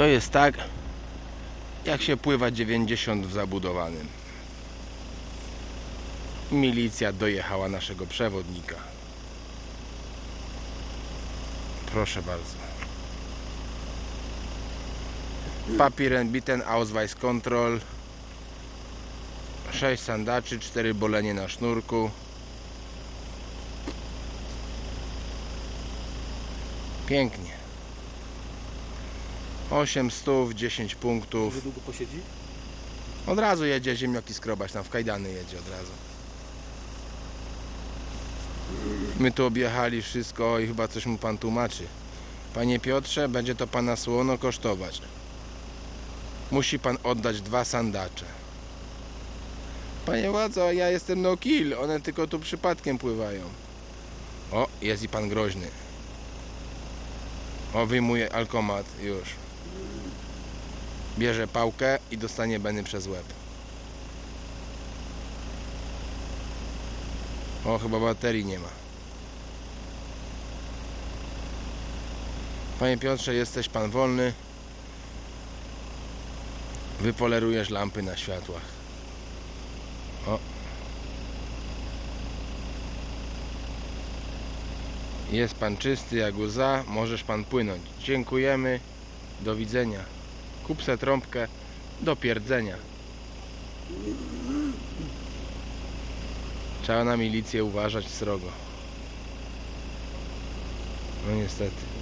To jest tak, jak się pływa 90 w zabudowanym. Milicja dojechała naszego przewodnika. Proszę bardzo. Papieren biten Ausweis Control. 6 sandaczy, 4 bolenie na sznurku. Pięknie. 8 stów, 10 punktów. Że długo posiedzi? Od razu jedzie ziemnioki skrobać, tam w kajdany jedzie od razu. My tu objechali wszystko i chyba coś mu pan tłumaczy. Panie Piotrze, będzie to pana słono kosztować. Musi pan oddać dwa sandacze. Panie władzo, ja jestem no kill, one tylko tu przypadkiem pływają. O, jest i pan groźny. O, wyjmuje alkomat już. Bierze pałkę i dostanie Beny przez łeb. O, chyba baterii nie ma. Panie Piotrze, jesteś pan wolny. Wypolerujesz lampy na światłach. O. Jest pan czysty jak łza, możesz pan płynąć. Dziękujemy. Do widzenia. Kup se trąbkę do pierdzenia. Trzeba na milicję uważać srogo. No niestety.